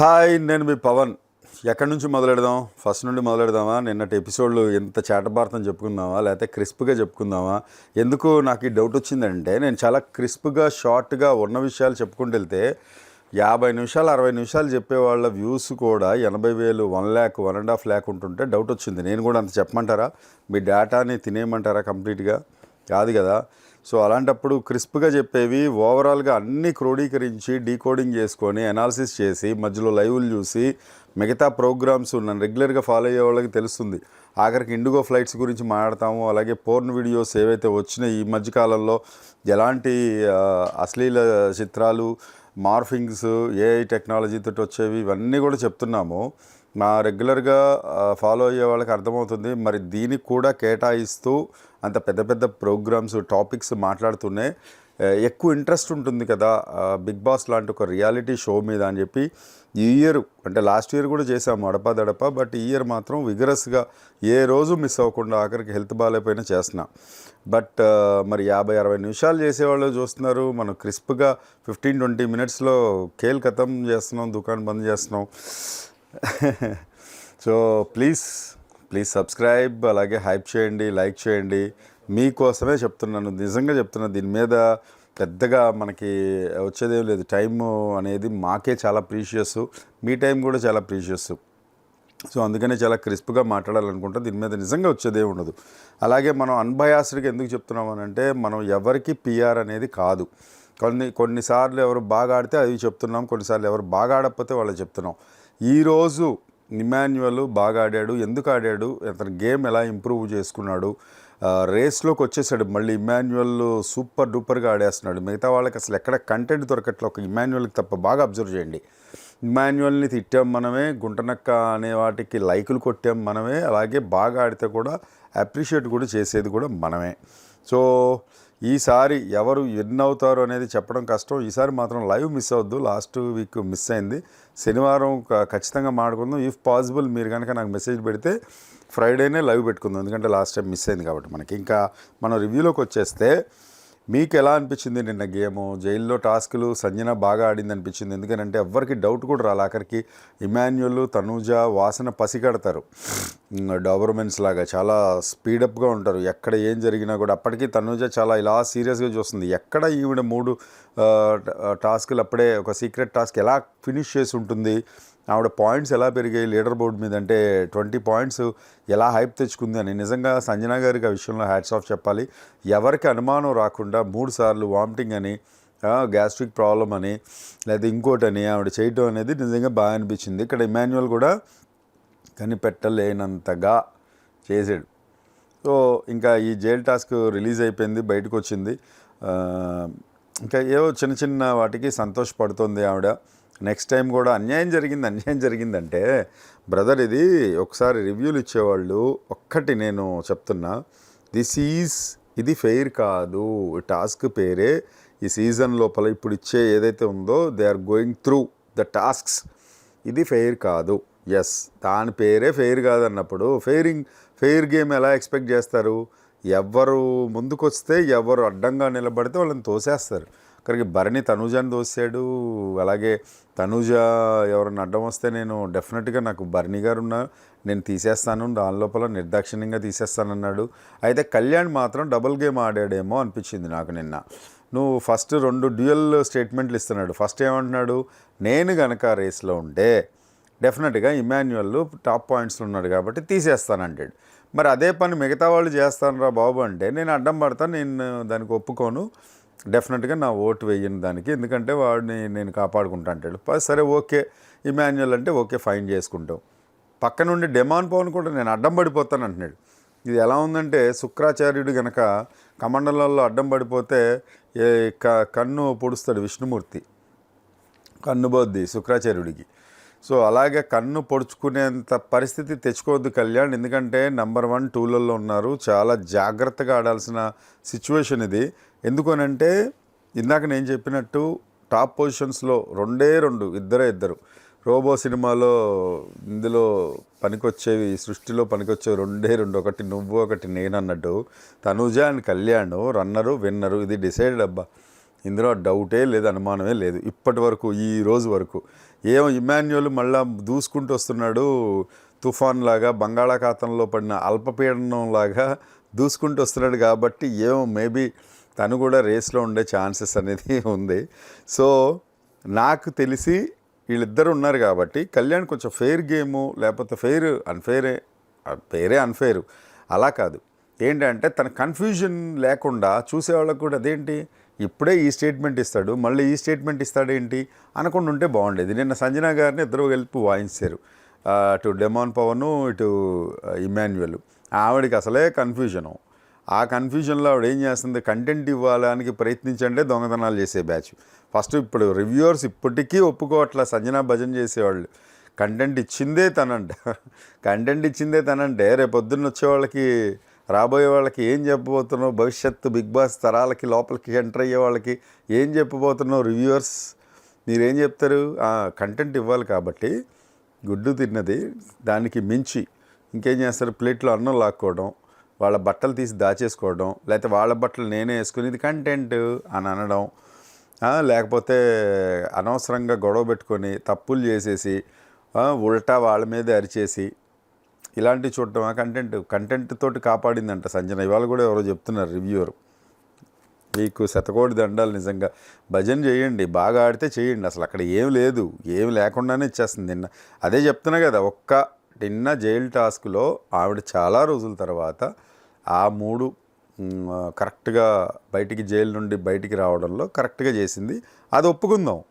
Hi నేను మీ పవన్. ఎక్కడి నుంచి మొదలెడదాం? ఫస్ట్ నుండి మొదలెడదామా? నిన్నటి ఎపిసోడ్లు ఎంత చేటభారతం చెప్పుకుందామా? లేకపోతే క్రిస్ప్గా చెప్పుకుందామా? ఎందుకు నాకు ఈ డౌట్ వచ్చిందంటే నేను చాలా క్రిస్ప్గా షార్ట్గా ఉన్న విషయాలు చెప్పుకుంటూ వెళ్తే యాభై నిమిషాలు అరవై నిమిషాలు చెప్పే వాళ్ళ వ్యూస్ కూడా ఎనభై వేలు one lakh one and half lakh ఉంటుంటే డౌట్ వచ్చింది. నేను కూడా అంత చెప్పమంటారా? మీ డేటాని తినేయమంటారా కంప్లీట్గా? కాదు కదా. సో అలాంటప్పుడు క్రిస్ప్గా చెప్పేవి ఓవరాల్గా అన్ని క్రోడీకరించి డీకోడింగ్ చేసుకొని అనాలిసిస్ చేసి మధ్యలో లైవ్లు చూసి మిగతా ప్రోగ్రామ్స్ నన్ను రెగ్యులర్గా ఫాలో అయ్యే వాళ్ళకి తెలుస్తుంది. ఆఖరికి ఇండిగో ఫ్లైట్స్ గురించి మాట్లాడతాము అలాగే పోర్న్ వీడియోస్ ఏవైతే వచ్చినాయి ఈ మధ్యకాలంలో ఎలాంటి అశ్లీల చిత్రాలు మార్ఫింగ్స్ ఏఐ టెక్నాలజీతో వచ్చేవి ఇవన్నీ కూడా చెప్తున్నాము. మా రెగ్యులర్గా ఫాలో అయ్యే వాళ్ళకి అర్థమవుతుంది. మరి దీనికి కూడా కేటాయిస్తూ అంత పెద్ద పెద్ద ప్రోగ్రామ్స్ టాపిక్స్ మాట్లాడుతూనే ఎక్కువ ఇంట్రెస్ట్ ఉంటుంది కదా బిగ్ బాస్ లాంటి ఒక రియాలిటీ షో మీద అని చెప్పి ఈ ఇయర్ అంటే లాస్ట్ ఇయర్ కూడా చేసాము అడపా దడప బట్ ఈ ఇయర్ మాత్రం విగరస్గా ఏ రోజు మిస్ అవ్వకుండా ఆఖరికి హెల్త్ బాగాలేకపోయినా చేస్తున్నా. బట్ మరి యాభై అరవై నిమిషాలు చేసేవాళ్ళు చూస్తున్నారు. మనం క్రిస్ప్గా ఫిఫ్టీన్ ట్వంటీ మినిట్స్లో కేల్ ఖతం చేస్తున్నాం దుకాణం బంద్ చేస్తున్నాం. సో ప్లీజ్ ప్లీజ్ సబ్స్క్రైబ్ అలాగే హైప్ చేయండి లైక్ చేయండి. మీకోసమే చెప్తున్నాను నిజంగా చెప్తున్నా దీని మీద పెద్దగా మనకి వచ్చేదేం లేదు. టైం అనేది మాకే చాలా ప్రీషియస్ మీ టైం కూడా చాలా ప్రీషియస్ సో అందుకనే చాలా క్రిస్ప్గా మాట్లాడాలనుకుంటా. దీని మీద నిజంగా వచ్చేదే ఉండదు. అలాగే మనం అన్బయాస్డ్గా ఎందుకు చెప్తున్నాం అని అంటే మనం ఎవరికి పిఆర్ అనేది కాదు. కొన్ని కొన్నిసార్లు ఎవరు బాగా ఆడితే అది చెప్తున్నాం. కొన్నిసార్లు ఎవరు బాగా ఆడకపోతే వాళ్ళు చెప్తున్నాం. ఈరోజు ఇమాన్యువల్ బాగా ఆడాడు. ఎందుకు ఆడాడు? అతని గేమ్ ఎలా ఇంప్రూవ్ చేసుకున్నాడు? రేస్లోకి వచ్చేసాడు. మళ్ళీ ఇమాన్యువల్ సూపర్ డూపర్గా ఆడేస్తున్నాడు. మిగతా వాళ్ళకి అసలు ఎక్కడ కంటెంట్ దొరకట్లే. ఒక ఇమాన్యువల్కి తప్ప బాగా అబ్జర్వ్ చేయండి. ఇమాన్యువల్ని తిట్టాం మనమే గుంటనక్క అనే వాటికి లైకులు కొట్టాం మనమే అలాగే బాగా ఆడితే కూడా అప్రిషియేట్ కూడా చేసేది కూడా మనమే. సో ఈసారి ఎవరు విన్ అవుతారు అనేది చెప్పడం కష్టం. ఈసారి మాత్రం లైవ్ మిస్ అవద్దు లాస్ట్ వీక్ మిస్ అయింది. శనివారం ఖచ్చితంగా మాడుకుందాం ఇఫ్ పాసిబుల్ మీరు కనుక నాకు మెసేజ్ పెడితే ఫ్రైడేనే లైవ్ పెట్టుకుందాం. ఎందుకంటే లాస్ట్ టైం మిస్ అయింది కాబట్టి మనకి. ఇంకా మనం రివ్యూలోకి వచ్చేస్తే మీకు ఎలా అనిపించింది నిన్న గేము? జైల్లో టాస్కులు సంజన బాగా ఆడింది అనిపించింది. ఎందుకంటే ఎవ్వరికి డౌట్ కూడా రాలి. ఆఖరికి ఇమాన్యుల్ తనూజ వాసన పసిగడతారు. డాబర్మెన్స్ లాగా చాలా స్పీడప్గా ఉంటారు. ఎక్కడ ఏం జరిగినా కూడా అప్పటికీ తనూజ చాలా ఇలా సీరియస్గా చూస్తుంది. ఎక్కడ ఈవిడ మూడు టాస్కులు అప్పుడే ఒక సీక్రెట్ టాస్క్ ఎలా ఫినిష్ చేసి ఉంటుంది? ఆవిడ పాయింట్స్ ఎలా పెరిగాయి లీడర్ బోర్డు మీద అంటే ట్వంటీ పాయింట్స్ ఎలా హైప్ తెచ్చుకుంది అని. నిజంగా సంజనా గారికి ఆ విషయంలో హ్యాట్స్ ఆఫ్ చెప్పాలి. ఎవరికి అనుమానం రాకుండా మూడు సార్లు వామిటింగ్ అని గ్యాస్ట్రిక్ ప్రాబ్లం అని లేదా ఇంకోటని ఆవిడ చేయటం అనేది నిజంగా బాగా అనిపించింది. ఇక్కడ ఇమాన్యువల్ కూడా కనిపెట్టలేనంతగా చేసాడు సో ఇంకా ఈ జైల్ టాస్క్ రిలీజ్ అయిపోయింది బయటకు వచ్చింది. ఇంకా ఏవో చిన్న చిన్న వాటికి సంతోషపడుతుంది ఆవిడ. నెక్స్ట్ టైం కూడా అన్యాయం జరిగింది అన్యాయం జరిగిందంటే బ్రదర్ ఇది ఒకసారి రివ్యూలు ఇచ్చేవాళ్ళు ఒక్కటి నేను చెప్తున్నా. దిస్ ఈజ్ ఇది ఫెయిర్ కాదు. టాస్క్ పేరే ఈ సీజన్ లోపల ఇప్పుడు ఇచ్చే ఏదైతే ఉందో they are going through the tasks ఇది ఫెయిర్ కాదు. ఎస్ దాని పేరే ఫెయిర్ కాదన్నప్పుడు ఫెయిరింగ్ ఫెయిర్ గేమ్ ఎలా ఎక్స్పెక్ట్ చేస్తారు? ఎవరు ముందుకొస్తే ఎవరు అడ్డంగా నిలబడితే వాళ్ళని తోసేస్తారు. అక్కడికి భరణి తనూజాని తోసాడు అలాగే తనూజ ఎవరన్నా అడ్డం వస్తే నేను డెఫినెట్గా నాకు భరణి గారు ఉన్న నేను తీసేస్తాను దాని లోపల నిర్దాక్షిణ్యంగా తీసేస్తానన్నాడు. అయితే కళ్యాణ్ మాత్రం డబుల్ గేమ్ ఆడాడేమో అనిపించింది నాకు నిన్న. నువ్వు ఫస్ట్ రెండు డ్యూయల్ స్టేట్మెంట్లు ఇస్తున్నాడు. ఫస్ట్ ఏమంటున్నాడు? నేను గనక రేస్లో ఉంటే డెఫినెట్గా ఇమాన్యువల్ టాప్ పాయింట్స్లో ఉన్నాడు కాబట్టి తీసేస్తానంటాడు. మరి అదే పని మిగతా వాళ్ళు చేస్తాను రా బాబు అంటే నేను అడ్డం పడతాను నేను దానికి ఒప్పుకోను. డెఫినెట్గా నా ఓటు వేయని దానికి. ఎందుకంటే వాడిని నేను కాపాడుకుంటా అంటాడు. సరే ఓకే. ఇమాన్యువల్ అంటే ఓకే ఫైన్ చేసుకుంటాం. పక్క నుండి డెమాన్ పవన్ కూడా నేను అడ్డం పడిపోతాను అంటున్నాడు. ఇది ఎలా ఉందంటే శుక్రాచార్యుడు గనక కమండలంలో అడ్డం పడిపోతే ఏ క కన్ను పొడుస్తాడు విష్ణుమూర్తి. కన్ను బొద్ది శుక్రాచార్యుడికి. సో అలాగే కన్ను పొడుచుకునేంత పరిస్థితి తెచ్చుకోవద్దు కళ్యాణ్. ఎందుకంటే నెంబర్ వన్ టూలలో ఉన్నారు. చాలా జాగ్రత్తగా ఆడాల్సిన సిచ్యువేషన్ ఇది. ఎందుకనంటే ఇందాక నేను చెప్పినట్టు టాప్ పొజిషన్స్లో రెండే రెండు ఇద్దరే ఇద్దరు. రోబో సినిమాలో ఇందులో పనికొచ్చేవి సృష్టిలో పనికొచ్చేవి రెండే రెండు. ఒకటి నువ్వు ఒకటి నేను అన్నట్టు Tanuja and Kalyan runner winner. ఇది డిసైడెడ్ అబ్బా. ఇందులో డౌటే లేదు అనుమానమే లేదు. ఇప్పటి వరకు ఈ రోజు వరకు. ఏమో ఇమాన్యువల్ మళ్ళా దూసుకుంటూ వస్తున్నాడు తుఫాన్ లాగా బంగాళాఖాతంలో పడిన అల్పపీడనం లాగా దూసుకుంటూ వస్తున్నాడు కాబట్టి ఏమో మేబీ తను కూడా రేస్లో ఉండే ఛాన్సెస్ అనేది ఉంది. సో నాకు తెలిసి వీళ్ళిద్దరు ఉన్నారు కాబట్టి కళ్యాణ్ కొంచెం ఫెయిర్ గేము లేకపోతే ఫెయిర్ అన్ఫెయిరే ఫెయిరే అన్ఫెయిర్ అలా కాదు. ఏంటంటే తన కన్ఫ్యూజన్ లేకుండా చూసేవాళ్ళకు కూడా అదేంటి? ఇప్పుడే ఈ స్టేట్మెంట్ ఇస్తాడు మళ్ళీ ఈ స్టేట్మెంట్ ఇస్తాడేంటి? అనకుండా ఉంటే బాగుండేది. నిన్న సంజన గారిని ఇద్దరు కలిపి వాయించారు. అటు డెమాన్ పవన్ ఇటు ఇమాన్యువల్ ఆవిడకి అసలే కన్ఫ్యూజను. ఆ కన్ఫ్యూజన్లో ఆవిడ ఏం చేస్తుంది? కంటెంట్ ఇవ్వడానికి ప్రయత్నించండే దొంగతనాలు చేసే బ్యాచ్ ఫస్ట్ ఇప్పుడు రివ్యూవర్స్ ఇప్పటికీ ఒప్పుకోవట్ల సంజనా భజన చేసేవాళ్ళు. కంటెంట్ ఇచ్చిందే తనంట. కంటెంట్ ఇచ్చిందే తనంటే రేపు పొద్దున్న వచ్చే వాళ్ళకి రాబోయే వాళ్ళకి ఏం చెప్పబోతున్నావు? భవిష్యత్తు బిగ్ బాస్ తరాలకి లోపలికి ఎంటర్ అయ్యే వాళ్ళకి ఏం చెప్పబోతున్నావు రివ్యూవర్స్ మీరేం చెప్తారు? కంటెంట్ ఇవ్వాలి కాబట్టి గుడ్డు తిన్నది దానికి మించి. ఇంకేం చేస్తారు? ప్లేట్లో అన్నం లాక్కోవడం. వాళ్ళ బట్టలు తీసి దాచేసుకోవడం లేకపోతే వాళ్ళ బట్టలు నేనే వేసుకుని ఇది కంటెంట్ అని అనడం లేకపోతే అనవసరంగా గొడవ పెట్టుకొని తప్పులు చేసేసి ఉల్టా వాళ్ళ మీదే అరిచేసి ఇలాంటివి చూడటం ఆ కంటెంట్ కంటెంట్ తోటి కాపాడిందంట సంజన. ఇవాళ కూడా ఎవరో చెప్తున్నారు రివ్యూవర్ మీకు శతకోటి దండాలు నిజంగా. భజన చేయండి బాగా ఆడితే చేయండి. అసలు అక్కడ ఏం లేదు ఏం లేకుండానే ఇచ్చేస్తుంది. నిన్న అదే చెప్తున్నా కదా ఒక్క నిన్న జైలు టాస్క్లో ఆవిడ చాలా రోజుల తర్వాత ఆ మూడు కరెక్ట్గా బయటికి జైలు నుండి బయటికి రావడంలో కరెక్ట్గా చేసింది. అది ఒప్పుకుందాం.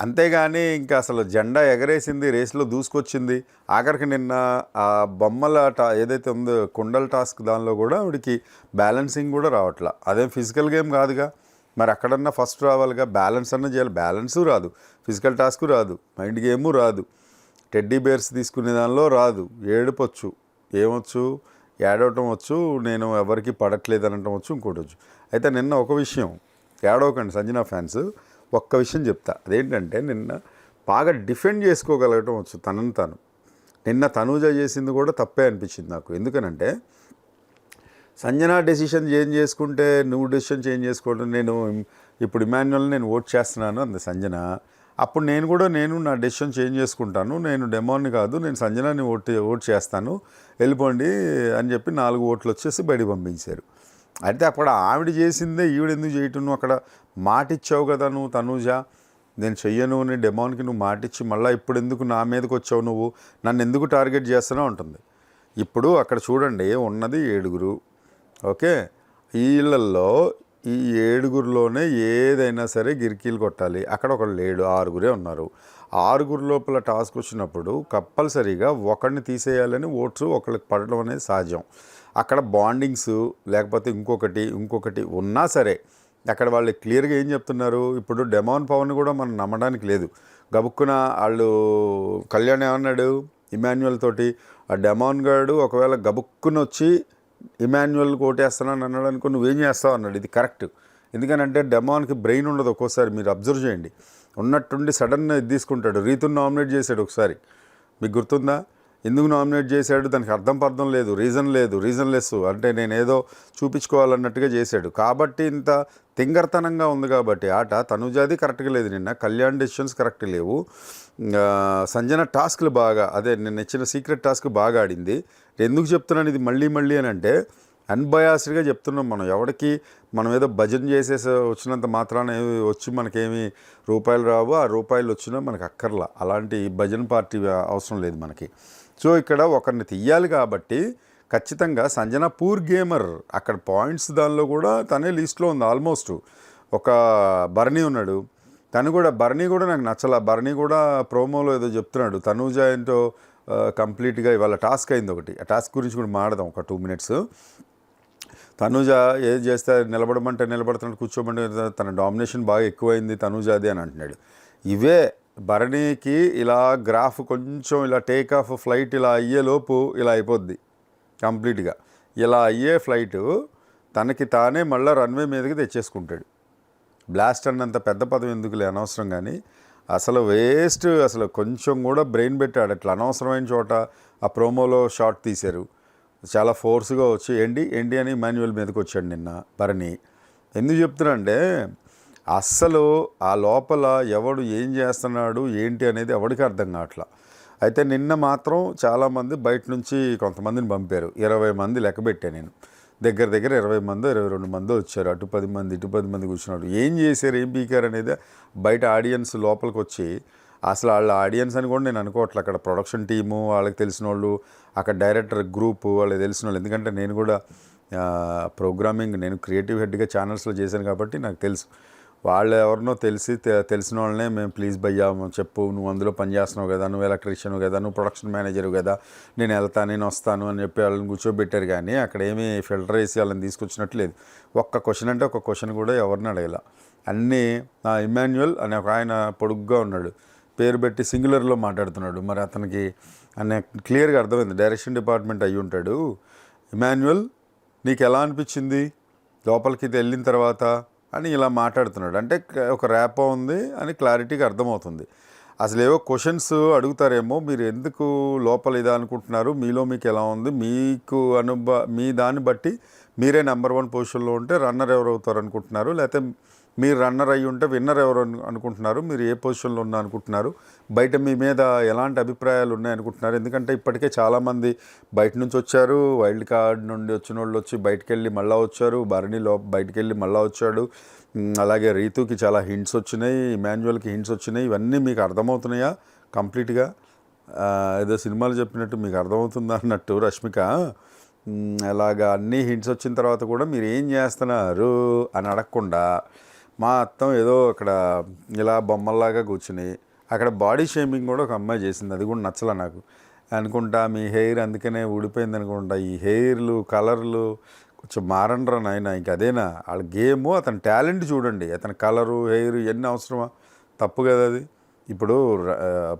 అంతేగాని ఇంకా అసలు జెండా ఎగరేసింది రేసులో దూసుకొచ్చింది. ఆఖరికి నిన్న ఆ బొమ్మల టా ఏదైతే ఉందో కుండల టాస్క్ దానిలో కూడా ఆవిడకి బ్యాలెన్సింగ్ కూడా రావట్లా. అదేం ఫిజికల్ గేమ్ కాదుగా. మరి అక్కడన్నా ఫస్ట్ రావాలిగా బ్యాలెన్స్ అన్న చేయాలి. బ్యాలెన్సు రాదు. ఫిజికల్ టాస్క్ రాదు. మైండ్ గేము రాదు. టెడ్డీ బేర్స్ తీసుకునే దానిలో రాదు. ఏడుపొచ్చు. ఏమొచ్చు? ఏడవటం వచ్చు నేను ఎవరికి పడట్లేదు అనటం వచ్చు ఇంకోటి వచ్చు. అయితే నిన్న ఒక విషయం ఏడవకండి సంజన ఫ్యాన్స్ ఒక్క విషయం చెప్తా. అదేంటంటే నిన్న బాగా డిఫెండ్ చేసుకోగలగటం వచ్చు తనను తాను. నిన్న తనూజ చేసింది కూడా తప్పే అనిపించింది నాకు. ఎందుకనంటే సంజన డెసిషన్ చేంజ్ చేసుకుంటే నువ్వు డెసిషన్ చేంజ్ చేసుకోవడం నేను ఇప్పుడు ఇమాన్యువల్ నేను ఓట్ చేస్తున్నాను అంది సంజన. అప్పుడు నేను కూడా నేను నా డెసిషన్ చేంజ్ చేసుకుంటాను. నేను డెమోని కాదు నేను సంజనాని ఓట్ ఓట్ చేస్తాను. వెళ్ళిపోండి అని చెప్పి నాలుగు ఓట్లు వచ్చేసి బయట పంపించారు. అయితే అక్కడ ఆవిడ చేసిందే ఈవిడ ఎందుకు చేయటం? నువ్వు అక్కడ మాట ఇచ్చావు కదా నువ్వు తనూజ. నేను చెయ్యను అని డెమోన్కి నువ్వు మాటిచ్చి మళ్ళీ ఇప్పుడు ఎందుకు నా మీదకి వచ్చావు నువ్వు? నన్ను ఎందుకు టార్గెట్ చేస్తూనే ఉంటుంది ఇప్పుడు అక్కడ చూడండి ఉన్నది ఏడుగురు. ఓకే? వీళ్ళల్లో ఈ ఏడుగురిలోనే ఏదైనా సరే గిరికీలు కొట్టాలి. అక్కడ ఒకళ్ళు లేడు ఆరుగురే ఉన్నారు. ఆరుగురు లోపల టాస్క్ వచ్చినప్పుడు కంపల్సరీగా ఒకరిని తీసేయాలని ఓట్స్ ఒకరికి పడడం అనేది సహజం. అక్కడ బాండింగ్స్ లేకపోతే ఇంకొకటి ఇంకొకటి ఉన్నా సరే అక్కడ వాళ్ళు క్లియర్గా ఏం చెప్తున్నారు? ఇప్పుడు డెమాన్ పవన్ కూడా మనం నమ్మడానికి లేదు. గబుక్కున వాళ్ళు కళ్యాణ్ ఏమన్నాడు? ఇమాన్యువల్ తోటి ఆ డెమాన్ గాడు ఒకవేళ గబుక్కున వచ్చి ఇమాన్యువల్ కోటేస్తున్నాను అన్నాడు అనుకో నువ్వేం చేస్తావు అన్నాడు. ఇది కరెక్ట్. ఎందుకనంటే డెమాన్కి బ్రెయిన్ ఉండదు ఒక్కోసారి మీరు అబ్జర్వ్ చేయండి. ఉన్నట్టుండి సడన్గా ఇది తీసుకుంటాడు. రీతుని నామినేట్ చేశాడు ఒకసారి. మీకు గుర్తుందా? ఎందుకు నామినేట్ చేశాడు? దానికి అర్థం పర్థం లేదు రీజన్ లేదు రీజన్ లెస్. అంటే నేను ఏదో చూపించుకోవాలన్నట్టుగా చేశాడు. కాబట్టి ఇంత తింగర్తనంగా ఉంది కాబట్టి ఆట తనుజాది కరెక్ట్గా లేదు నిన్న. కళ్యాణ్ డెసిషన్స్ కరెక్ట్ లేవు. సంజన టాస్క్లు బాగా అదే నిన్న ఇచ్చిన సీక్రెట్ టాస్క్ బాగా ఆడింది. ఎందుకు చెప్తున్నాను ఇది మళ్ళీ మళ్ళీ అని అంటే అన్బయాస్డ్గా చెప్తున్నాం మనం. ఎవరికి మనం ఏదో భజన చేసేసి వచ్చినంత మాత్రాన ఏమి వచ్చి మనకేమి రూపాయలు రావు ఆ రూపాయలు వచ్చినా మనకు అక్కర్లా. అలాంటి భజన పార్టీ అవసరం లేదు మనకి. సో ఇక్కడ ఒకరిని తీయాలి కాబట్టి ఖచ్చితంగా సంజన పూర్ గేమర్ అక్కడ పాయింట్స్ దానిలో కూడా తనే లిస్ట్లో ఉంది ఆల్మోస్ట్. ఒక భరణి ఉన్నాడు. తను కూడా భరణి కూడా నాకు నచ్చల. భరణి కూడా ప్రోమోలో ఏదో చెప్తున్నాడు. తనూజ ఏంటో కంప్లీట్గా ఇవాళ టాస్క్ అయింది ఒకటి. ఆ టాస్క్ గురించి కూడా మాడదాం ఒక టూ మినిట్స్. తనుజ ఏది చేస్తే నిలబడమంటే నిలబడుతున్నాడు కూర్చోమంటే తన డామినేషన్ బాగా ఎక్కువైంది తనుజాది అని అంటున్నాడు. ఇవే భరణికి ఇలా గ్రాఫ్ కొంచెం ఇలా టేక్ ఆఫ్ ఫ్లైట్ ఇలా అయ్యేలోపు ఇలా అయిపోద్ది కంప్లీట్గా. ఇలా అయ్యే ఫ్లైట్ తనకి తానే మళ్ళీ రన్వే మీదకి తెచ్చేసుకుంటాడు. బ్లాస్ట్ అన్నంత పెద్ద పదం ఎందుకులే అనవసరం కానీ అసలు వేస్ట్ అసలు కొంచెం కూడా బ్రెయిన్ పెట్టాడు. అట్లా అనవసరమైన చోట ఆ ప్రోమోలో షార్ట్ తీశారు. చాలా ఫోర్స్గా వచ్చి ఎండి ఎండి అని మాన్యువల్ మీదకి వచ్చాడు నిన్న భరణి. ఎందుకు చెప్తున్నా అంటే అస్సలు ఆ లోపల ఎవడు ఏం చేస్తున్నాడు ఏంటి అనేది ఎవడికి అర్థం కావట్లా. అయితే నిన్న మాత్రం చాలామంది బయట నుంచి కొంతమందిని పంపారు. ఇరవై మంది లెక్క పెట్టాను నేను. దగ్గర దగ్గర ఇరవై మంది ఇరవై రెండు మంది వచ్చారు. అటు పది మంది ఇటు పది మంది కూర్చున్నారు. ఏం చేశారు? ఏం పీకారు అనేది బయట ఆడియన్స్ లోపలికి వచ్చి అసలు వాళ్ళ ఆడియన్స్ అని కూడా నేను అనుకోవట్లే. అక్కడ ప్రొడక్షన్ టీము వాళ్ళకి తెలిసిన వాళ్ళు అక్కడ డైరెక్టర్ గ్రూప్ వాళ్ళకి తెలిసిన వాళ్ళు ఎందుకంటే నేను కూడా ప్రోగ్రామింగ్ నేను క్రియేటివ్ హెడ్గా ఛానల్స్లో చేశాను కాబట్టి నాకు తెలుసు. వాళ్ళు ఎవరినో తెలిసి తె- తెలిసిన వాళ్ళనే మేము ప్లీజ్ భయ్యా చెప్పు నువ్వు అందులో పని చేస్తున్నావు కదా నువ్వు ఎలక్ట్రీషియన్ కదా నువ్వు ప్రొడక్షన్ మేనేజర్ కదా నేను వెళ్తాను నేను వస్తాను అని చెప్పి వాళ్ళని కూర్చోబెట్టారు కానీ అక్కడ ఏమీ ఫిల్టర్ వేసి వాళ్ళని తీసుకొచ్చినట్టు లేదు ఒక్క క్వశ్చన్ అంటే ఒక క్వశ్చన్ కూడా ఎవరిని అడగల. అన్నీ నా ఇమాన్యువల్ అనే ఒక ఆయన పొడుగ్గా ఉన్నాడు. పేరు పెట్టి సింగులర్లో మాట్లాడుతున్నాడు. మరి అతనికి అనే క్లియర్గా అర్థమైంది. డైరెక్షన్ డిపార్ట్మెంట్ అయ్యి ఉంటాడు. ఇమాన్యువల్ నీకు ఎలా అనిపించింది? లోపలికి వెళ్ళిన తర్వాత అని ఇలా మాట్లాడుతున్నాడు. అంటే ఒక ర్యాపో ఉంది అని క్లారిటీగా అర్థమవుతుంది. అసలు ఏవో క్వశ్చన్స్ అడుగుతారేమో మీరు ఎందుకు లోపల ఇదా అనుకుంటున్నారు మీలో మీకు ఎలా ఉంది మీకు అనుభ మీ దాన్ని బట్టి మీరే నెంబర్ వన్ పొజిషన్లో ఉంటే రన్నర్ ఎవరు అవుతారు అనుకుంటున్నారు లేకపోతే మీరు రన్నర్ అయ్యి ఉంటే విన్నర్ ఎవరు అనుకుంటున్నారు? మీరు ఏ పొజిషన్లో ఉన్నా అనుకుంటున్నారు? బయట మీ మీద ఎలాంటి అభిప్రాయాలు ఉన్నాయి అనుకుంటున్నారు? ఎందుకంటే ఇప్పటికే చాలామంది బయట నుంచి వచ్చారు వైల్డ్ కార్డ్ నుండి వచ్చిన వాళ్ళు వచ్చి బయటకు వెళ్ళి మళ్ళీ వచ్చారు భరణిలో బయటకు వెళ్ళి మళ్ళీ వచ్చాడు. అలాగే రీతుకి చాలా హింట్స్ వచ్చినాయి ఇమాన్యువల్కి హింట్స్ వచ్చినాయి. ఇవన్నీ మీకు అర్థమవుతున్నాయా కంప్లీట్గా? ఏదో సినిమాలు చెప్పినట్టు మీకు అర్థమవుతుందా అన్నట్టు రష్మిక? అలాగా అన్ని హింట్స్ వచ్చిన తర్వాత కూడా మీరు ఏం చేస్తున్నారు అని అడగకుండా మా అత్తం ఏదో అక్కడ ఇలా బొమ్మల్లాగా కూర్చుని అక్కడ బాడీ షేమింగ్ కూడా ఒక అమ్మాయి చేసింది. అది కూడా నచ్చలే నాకు. అనుకుంటా మీ హెయిర్ అందుకనే ఊడిపోయింది అనుకుంటా ఈ హెయిర్లు కలర్లు కొంచెం మారండ్రా నాయన ఇంక అదేనా? వాళ్ళ గేము అతని టాలెంట్ చూడండి. అతని కలరు హెయిర్ ఎన్ని అవసరమా? తప్పు కదా అది. ఇప్పుడు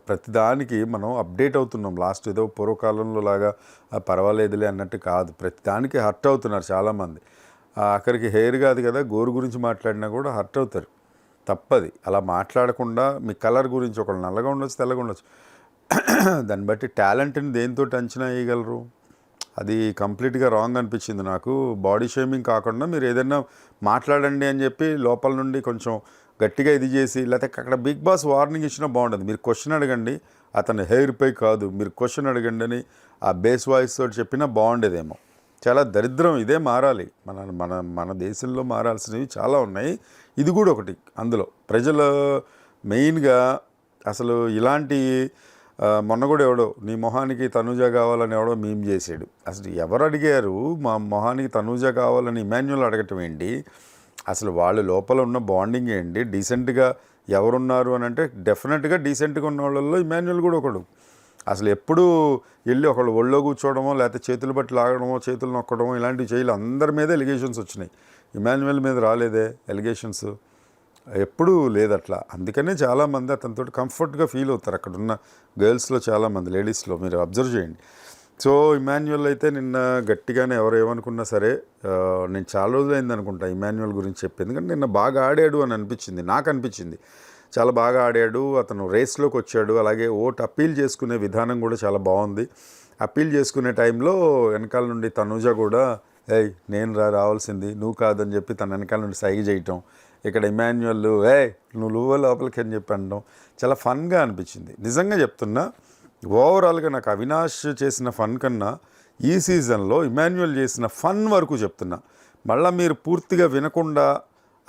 ప్రతిదానికి మనం అప్డేట్ అవుతున్నాం. లాస్ట్ ఏదో పూర్వకాలంలో లాగా పర్వాలేదులే అన్నట్టు కాదు. ప్రతిదానికి హర్ట్ అవుతున్నారు చాలామంది. అక్కడికి హెయిర్ కాదు కదా గోరు గురించి మాట్లాడినా కూడా హర్ట్ అవుతారు. తప్పది. అలా మాట్లాడకుండా మీ కలర్ గురించి ఒకళ్ళు నల్లగా ఉండొచ్చు తెల్లగా ఉండొచ్చు. దాన్ని బట్టి టాలెంట్ని దేంతో అంచనా వేయగలరు? అది కంప్లీట్గా రాంగ్ అనిపించింది నాకు. బాడీ షేమింగ్ కాకుండా మీరు ఏదైనా మాట్లాడండి అని చెప్పి లోపల నుండి కొంచెం గట్టిగా ఇది చేసి లేకపోతే అక్కడ బిగ్ బాస్ వార్నింగ్ ఇచ్చినా బాగుంటుంది మీరు క్వశ్చన్ అడగండి అతని హెయిర్పై కాదు. మీరు క్వశ్చన్ అడగండి అని ఆ బేస్ వాయిస్ తోటి చెప్పినా బాగుండేదేమో. చాలా దరిద్రం ఇదే మారాలి. మన మన మన దేశంలో మారాల్సినవి చాలా ఉన్నాయి. ఇది కూడా ఒకటి అందులో. ప్రజలు మెయిన్గా అసలు ఇలాంటి మొన్న కూడా ఎవడో నీ మొహానికి తనూజ కావాలని ఎవడో మేము చేసాడు అసలు ఎవరు అడిగారు? మా మొహానికి తనూజ కావాలని ఇమాన్యువల్ అడగటం ఏంటి? అసలు వాళ్ళు లోపల ఉన్న బాండింగ్ ఏంటి? డీసెంట్గా ఎవరున్నారు అని అంటే డెఫినెట్గా డీసెంట్గా ఉన్న వాళ్ళల్లో ఇమాన్యువల్ కూడా ఒకడు. అసలు ఎప్పుడు వెళ్ళి ఒకళ్ళు ఒళ్ళో కూర్చోవడమో లేకపోతే చేతులు బట్టి లాగడమో చేతులు నొక్కడమో ఇలాంటివి చేయాలి. అందరి మీద ఎలిగేషన్స్ వచ్చినాయి. ఇమాన్యువల్ మీద రాలేదే ఎలిగేషన్స్ ఎప్పుడూ లేదట్లా అందుకనే చాలామంది అతనితో కంఫర్ట్గా ఫీల్ అవుతారు. అక్కడ ఉన్న గర్ల్స్లో చాలామంది లేడీస్లో మీరు అబ్జర్వ్ చేయండి. సో ఇమాన్యువల్ అయితే నిన్న గట్టిగానే ఎవరు ఏమనుకున్నా సరే నేను చాలా రోజులైంది అనుకుంటా ఇమాన్యువల్ గురించి చెప్పి. ఎందుకంటే నిన్న బాగా ఆడాడు అని అనిపించింది నాకు అనిపించింది. చాలా బాగా ఆడాడు. అతను రేస్లోకి వచ్చాడు. అలాగే ఓట్ అప్పీల్ చేసుకునే విధానం కూడా చాలా బాగుంది. అప్పీల్ చేసుకునే టైంలో వెనకాల నుండి తనూజ కూడా ఏయ్ నేను రా రావాల్సింది. నువ్వు కాదని చెప్పి తన వెనకాల నుండి సైగ చేయటం. ఇక్కడ ఇమాన్యువల్ ఏ నువ్వు నువ్వు లోపలికి అని చెప్పి అనడం చాలా ఫన్గా అనిపించింది. నిజంగా చెప్తున్నా ఓవరాల్గా నాకు అవినాష్ చేసిన ఫన్ కన్నా ఈ సీజన్లో ఇమాన్యువల్ చేసిన ఫన్ వరకు చెప్తున్నా. మళ్ళీ మీరు పూర్తిగా వినకుండా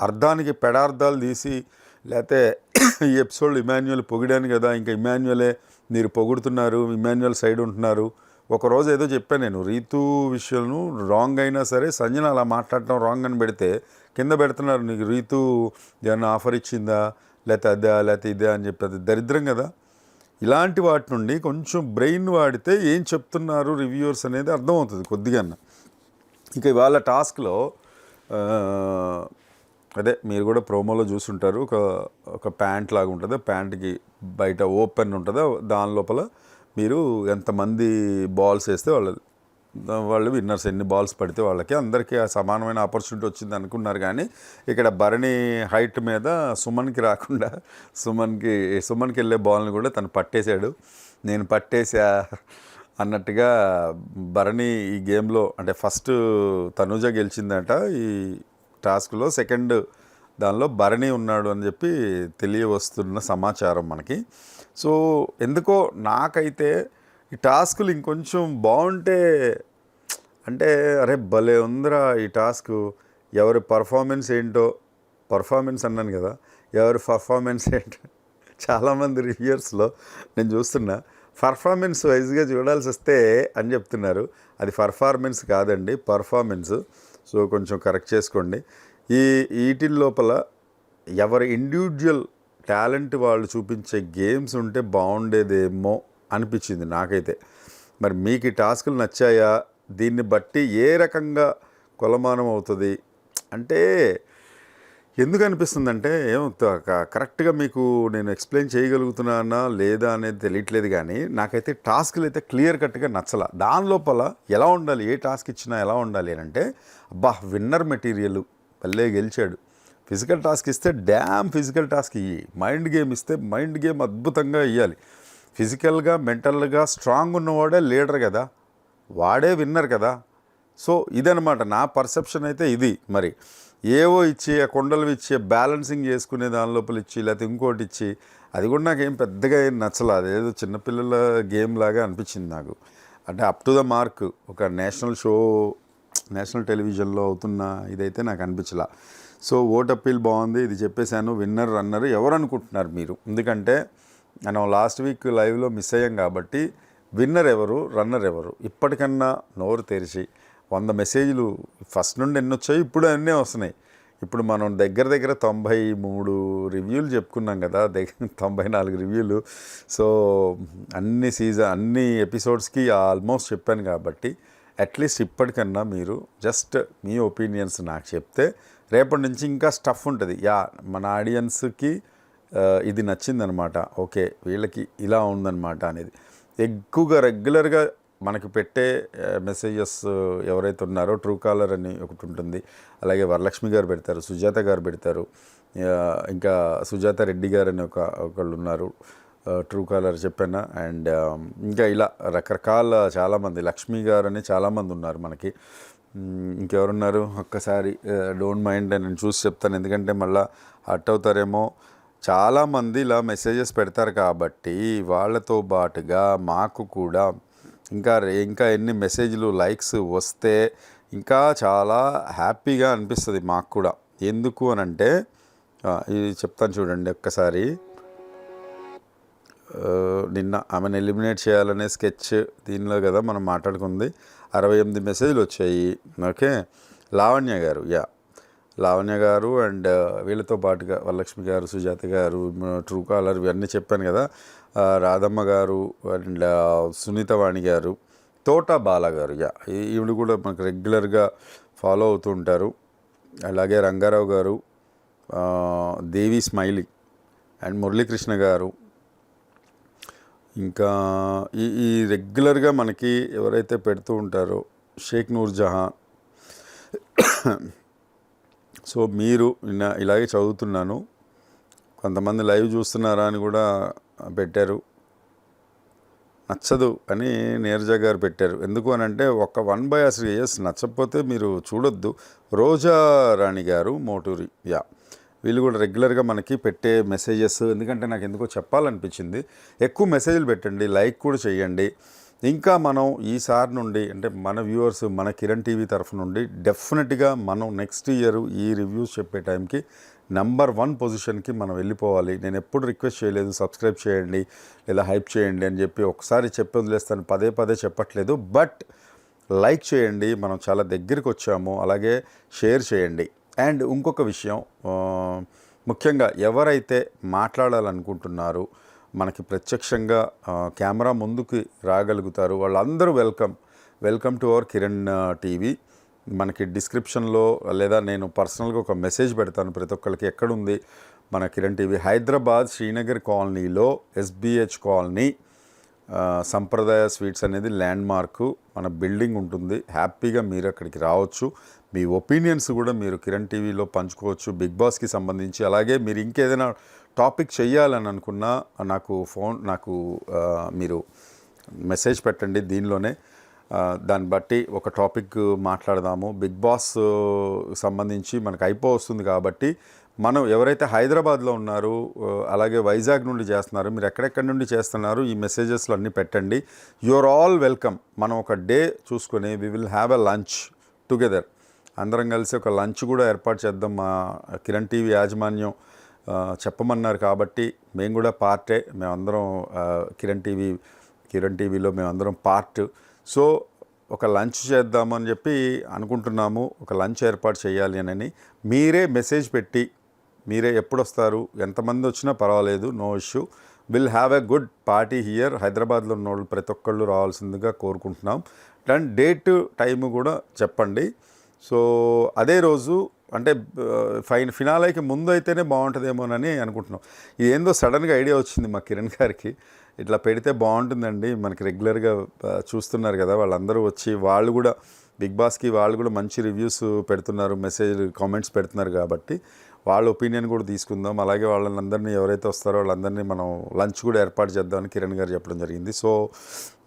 అర్థానికి పెడార్థాలు తీసి లేకపోతే ఈ ఎపిసోడ్ ఇమాన్యువల్ పొగిడాను కదా ఇంకా ఇమాన్యువలే మీరు పొగుడుతున్నారు ఇమాన్యువల్ సైడ్ ఉంటున్నారు. ఒకరోజు ఏదో చెప్పాను నేను రీతు విషయంలో రాంగ్ అయినా సరే సంజన అలా మాట్లాడటం రాంగ్ అని పెడితే కింద పెడుతున్నారు నీకు రీతు ఏమన్నా ఆఫర్ ఇచ్చిందా లేకపోతే అదా లేకపోతే ఇదే అని చెప్పి అది దరిద్రం కదా. ఇలాంటి వాటి నుండి కొంచెం బ్రెయిన్ వాడితే ఏం చెప్తున్నారు రివ్యూవర్స్ అనేది అర్థమవుతుంది కొద్దిగా ఇక ఇవాళ టాస్క్లో అదే మీరు కూడా ప్రోమోలో చూసుంటారు. ఒక ఒక ప్యాంట్ లాగా ఉంటుంది. ప్యాంట్కి బయట ఓపెన్ ఉంటుందో. దాని లోపల మీరు ఎంతమంది బాల్స్ వేస్తే వాళ్ళు వాళ్ళు విన్నర్స్ ఎన్ని బాల్స్ పడితే వాళ్ళకి అందరికీ ఆ సమానమైన ఆపర్చునిటీ వచ్చింది అనుకున్నారు కానీ ఇక్కడ భరణి హైట్ మీద సుమన్కి రాకుండా సుమన్కి సుమన్కి వెళ్ళే బాల్ని కూడా తను పట్టేశాడు. నేను పట్టేసా అన్నట్టుగా భరణి ఈ గేమ్లో అంటే ఫస్ట్ తనుజ గెలిచిందంట. ఈ టాస్క్లో సెకండ్ దానిలో భరణి ఉన్నాడు అని చెప్పి తెలియవస్తున్న సమాచారం మనకి. సో ఎందుకో నాకైతే ఈ టాస్కులు ఇంకొంచెం బాగుంటే అంటే అరే భలే ఉందిరా ఈ టాస్క్. ఎవరి పర్ఫార్మెన్స్ ఏంటో పర్ఫార్మెన్స్ అన్నాను కదా ఎవరి పర్ఫార్మెన్స్ ఏంటో చాలామంది రివ్యూర్స్లో నేను చూస్తున్నా. పర్ఫార్మెన్స్ వైజ్గా చూడాల్సి వస్తే అని చెప్తున్నారు. అది పర్ఫార్మెన్స్ కాదండి పర్ఫార్మెన్స్. సో కొంచెం కరెక్ట్ చేసుకోండి. ఈ ఈటి లోపల ఎవరి ఇండివిజువల్ టాలెంట్ వాళ్ళు చూపించే గేమ్స్ ఉంటే బాగుండేదేమో అనిపించింది నాకైతే. మరి మీకు ఈ టాస్కులు నచ్చాయా? దీన్ని బట్టి ఏ రకంగా కొలమానం అవుతుంది? అంటే ఎందుకు అనిపిస్తుందంటే ఏమో కరెక్ట్గా మీకు నేను ఎక్స్ప్లెయిన్ చేయగలుగుతున్నానా లేదా అనేది తెలియట్లేదు కానీ నాకైతే టాస్క్లు అయితే క్లియర్ కట్గా నచ్చల. దాని లోపల ఎలా ఉండాలి ఏ టాస్క్ ఇచ్చినా ఎలా ఉండాలి అని అంటే అబ్బా విన్నర్ మెటీరియల్ పల్లె గెలిచాడు. ఫిజికల్ టాస్క్ ఇస్తే డ్యామ్ ఫిజికల్ టాస్క్ ఇయ్యి. మైండ్ గేమ్ ఇస్తే మైండ్ గేమ్ అద్భుతంగా ఇవ్వాలి ఫిజికల్గా మెంటల్గా స్ట్రాంగ్ ఉన్నవాడే లీడర్ కదా. వాడే విన్నర్ కదా. సో ఇదనమాట నా పర్సెప్షన్ అయితే ఇది మరి. ఏవో ఇచ్చి ఆ కొండలు ఇచ్చి బ్యాలెన్సింగ్ చేసుకునే దాని లోపల ఇచ్చి లేకపోతే ఇంకోటి ఇచ్చి అది కూడా నాకేం పెద్దగా ఏం నచ్చలేదు అదేదో చిన్నపిల్లల గేమ్ లాగా అనిపించింది నాకు. అంటే అప్ టు ద మార్క్ ఒక నేషనల్ షో నేషనల్ టెలివిజన్లో అవుతున్న ఇదైతే నాకు అనిపించలా. సో ఓట్ అప్పీల్ బాగుంది ఇది చెప్పేశాను విన్నర్ రన్నర్ ఎవరు అనుకుంటున్నారు మీరు? ఎందుకంటే మనం లాస్ట్ వీక్ లైవ్లో మిస్ అయ్యాం కాబట్టి విన్నర్ ఎవరు రన్నర్ ఎవరు? ఇప్పటికన్నా నోరు తెరిచి వంద మెసేజ్లు. ఫస్ట్ నుండి ఎన్ని వచ్చాయి ఇప్పుడు అన్నీ వస్తున్నాయి. ఇప్పుడు మనం దగ్గర దగ్గర తొంభై మూడు రివ్యూలు చెప్పుకున్నాం కదా దగ్గర తొంభై నాలుగు రివ్యూలు. సో అన్ని సీజన్ అన్ని ఎపిసోడ్స్కి ఆల్మోస్ట్ చెప్పాను కాబట్టి అట్లీస్ట్ ఇప్పటికన్నా మీరు జస్ట్ మీ ఒపీనియన్స్ నాకు చెప్తే రేపటి నుంచి ఇంకా స్టఫ్ ఉంటుంది. యా మన ఆడియన్స్కి ఇది నచ్చిందనమాట. ఓకే వీళ్ళకి ఇలా ఉందన్నమాట అనేది. ఎక్కువగా రెగ్యులర్గా మనకు పెట్టే మెసేజెస్ ఎవరైతే ఉన్నారో ట్రూ కాలర్ అని ఒకటి ఉంటుంది. అలాగే వరలక్ష్మి గారు పెడతారు సుజాత గారు పెడతారు ఇంకా సుజాత రెడ్డి గారు అని ఒక ఒకళ్ళు ఉన్నారు ట్రూ కాలర్ చెప్పాను? అండ్ ఇంకా ఇలా రకరకాల చాలామంది లక్ష్మి గారు అని చాలామంది ఉన్నారు మనకి. ఇంకెవరున్నారు? ఒక్కసారి డోంట్ మైండ్ నేను చూసి చెప్తాను. ఎందుకంటే మళ్ళీ హట్ అవుతారేమో. చాలామంది ఇలా మెసేజెస్ పెడతారు కాబట్టి వాళ్ళతో పాటుగా మాకు కూడా ఇంకా ఇంకా ఎన్ని మెసేజ్లు లైక్స్ వస్తే ఇంకా చాలా హ్యాపీగా అనిపిస్తుంది మాకు కూడా. ఎందుకు అని అంటే ఇది చెప్తాను చూడండి ఒక్కసారి. నిన్న ఆమెను ఎలిమినేట్ చేయాలనే స్కెచ్ దీనిలో కదా మనం మాట్లాడుకుంది. అరవై ఎనిమిది మెసేజ్లు వచ్చాయి. ఓకే? లావణ్య గారు యా. లావణ్య గారు అండ్ వీళ్ళతో పాటుగా వరలక్ష్మి గారు సుజాత గారు ట్రూ కాలర్ ఇవన్నీ చెప్పాను కదా. రాధమ్మ గారు అండ్ సునీత వాణి గారు తోట బాల గారు యా ఈవిడ కూడా మనకు రెగ్యులర్గా ఫాలో అవుతూ ఉంటారు. అలాగే రంగారావు గారు దేవి స్మైలీ అండ్ మురళీకృష్ణ గారు. ఇంకా ఈ ఈ రెగ్యులర్గా మనకి ఎవరైతే పెడుతూ ఉంటారో షేక్ నూర్ జహాన్ సో మీరు నిన్న ఇలాగే చదువుతున్నాను. కొంతమంది లైవ్ చూస్తున్నారా అని కూడా పెట్టారు. నచ్చదు అని నీరజ గారు పెట్టారు. ఎందుకు అని అంటే ఒక వన్ బై త్రీ ఇయర్స్ నచ్చకపోతే మీరు చూడొద్దు. రోజా రాణి గారు మోటూరి యా. వీళ్ళు కూడా రెగ్యులర్గా మనకి పెట్టే మెసేజెస్ ఎందుకంటే నాకు ఎందుకో చెప్పాలనిపించింది. ఎక్కువ మెసేజ్లు పెట్టండి లైక్ కూడా చేయండి. ఇంకా మనం ఈసారి నుండి అంటే మన వ్యూవర్స్ మన కిరణ్ టీవీ తరఫు నుండి డెఫినెట్గా మనం నెక్స్ట్ ఇయర్ ఈ రివ్యూస్ చెప్పే టైంకి నంబర్ వన్ పొజిషన్కి మనం వెళ్ళిపోవాలి. నేను ఎప్పుడు రిక్వెస్ట్ చేయలేదు సబ్స్క్రైబ్ చేయండి లేదా హైప్ చేయండి అని చెప్పి ఒకసారి చెప్పి వదిలేస్తాను. పదే పదే చెప్పట్లేదు. బట్ లైక్ చేయండి. మనం చాలా దగ్గరికి వచ్చాము. అలాగే షేర్ చేయండి. అండ్ ఇంకొక విషయం ముఖ్యంగా ఎవరైతే మాట్లాడాలనుకుంటున్నారు మనకి ప్రత్యక్షంగా కెమెరా ముందుకు రాగలుగుతారు. వాళ్ళందరూ welcome. Welcome to our Kiran TV. మనకి డిస్క్రిప్షన్లో లేదా నేను పర్సనల్గా ఒక మెసేజ్ పెడతాను ప్రతి ఒక్కరికి ఎక్కడుంది. మన కిరణ్ టీవీ హైదరాబాద్ శ్రీనగర్ కాలనీలో ఎస్బిహెచ్ కాలనీ సంప్రదాయ స్వీట్స్ అనేది ల్యాండ్ మార్కు మన బిల్డింగ్ ఉంటుంది. హ్యాపీగా మీరు అక్కడికి రావచ్చు. మీ ఒపీనియన్స్ కూడా మీరు కిరణ్ టీవీలో పంచుకోవచ్చు బిగ్ బాస్కి సంబంధించి. అలాగే మీరు ఇంకేదైనా టాపిక్ చేయాలని అనుకున్నా నాకు ఫోన్ నాకు మీరు మెసేజ్ పెట్టండి దీనిలోనే. దాన్ని బట్టి ఒక టాపిక్ మాట్లాడదాము. బిగ్ బాస్ సంబంధించి మనకు అయిపో వస్తుంది కాబట్టి మనం ఎవరైతే హైదరాబాద్లో ఉన్నారో అలాగే వైజాగ్ నుండి చేస్తున్నారు మీరు ఎక్కడెక్కడి నుండి చేస్తున్నారు ఈ మెసేజెస్లో అన్నీ పెట్టండి యువర్ ఆల్ వెల్కమ్ మనం ఒక డే చూసుకొని we will have a lunch together అందరం కలిసి ఒక లంచ్ కూడా ఏర్పాటు చేద్దాం. మా కిరణ్ టీవీ యాజమాన్యం చెప్పమన్నారు కాబట్టి మేము కూడా పార్టే. మేమందరం కిరణ్ టీవీ కిరణ్ టీవీలో మేమందరం పార్ట్. సో ఒక లంచ్ చేద్దామని చెప్పి అనుకుంటున్నాము ఒక లంచ్ ఏర్పాటు చేయాలి అని. మీరే మెసేజ్ పెట్టి మీరే ఎప్పుడు వస్తారు ఎంతమంది వచ్చినా పర్వాలేదు no issue. Will have a good party here హైదరాబాద్లో ఉన్న వాళ్ళు ప్రతి ఒక్కళ్ళు రావాల్సిందిగా కోరుకుంటున్నాం. అండ్ డేట్ టైం కూడా చెప్పండి. సో అదే రోజు అంటే uh, ఫైన్ ఫినాలైకి ముందు అయితేనే బాగుంటుందేమోనని అనుకుంటున్నాం. ఏందో సడన్గా ఐడియా వచ్చింది మా కిరణ్ గారికి. ఇట్లా పెడితే బాగుంటుందండి. మనకి రెగ్యులర్గా చూస్తున్నారు కదా వాళ్ళందరూ వచ్చి వాళ్ళు కూడా బిగ్ బాస్కి వాళ్ళు కూడా మంచి రివ్యూస్ పెడుతున్నారు మెసేజ్ కామెంట్స్ పెడుతున్నారు కాబట్టి వాళ్ళ ఒపీనియన్ కూడా తీసుకుందాం. అలాగే వాళ్ళందరినీ ఎవరైతే వస్తారో వాళ్ళందరినీ మనం లంచ్ కూడా ఏర్పాటు చేద్దామని కిరణ్ గారు చెప్పడం జరిగింది. సో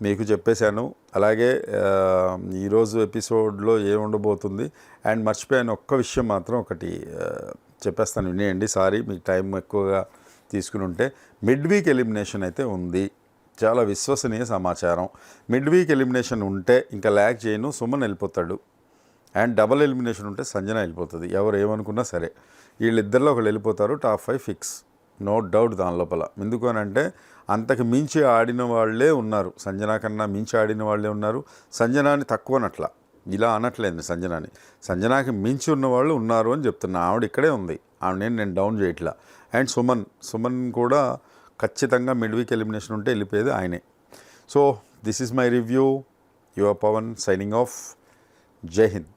మీకు చెప్పేశాను. అలాగే ఈరోజు ఎపిసోడ్లో ఏం ఉండబోతుంది? అండ్ మర్చిపోయాను ఒక్క విషయం మాత్రం ఒకటి చెప్పేస్తాను. వినేయండి సారీ మీకు టైం ఎక్కువగా తీసుకుని ఉంటే మిడ్ వీక్ ఎలిమినేషన్ అయితే ఉంది. చాలా విశ్వసనీయ సమాచారం. మిడ్ వీక్ ఎలిమినేషన్ ఉంటే ఇంకా ల్యాక్ చేయను సుమన్ వెళ్ళిపోతాడు. అండ్ డబల్ ఎలిమినేషన్ ఉంటే సంజన వెళ్ళిపోతుంది. ఎవరు ఏమనుకున్నా సరే. వీళ్ళిద్దరిలో ఒకళ్ళు వెళ్ళిపోతారు top five fix no doubt దాని లోపల. ఎందుకు అని అంటే అంతకు మించి ఆడిన వాళ్ళే ఉన్నారు. సంజన కన్నా మించి ఆడిన వాళ్ళే ఉన్నారు. సంజనాని తక్కువ అనట్ల. ఇలా అనట్లేదు సంజనాని. సంజనాకి మించి ఉన్న వాళ్ళు ఉన్నారు అని చెప్తున్నా. ఆవిడ ఇక్కడే ఉంది. ఆవిడ నేను నేను డౌన్ చేయట్లా. అండ్ సుమన్ సుమన్ కూడా ఖచ్చితంగా మిడ్ వీక్ ఎలిమినేషన్ ఉంటే వెళ్ళిపోయేది ఆయనే. So this is my review your Pawan signing off జై హింద్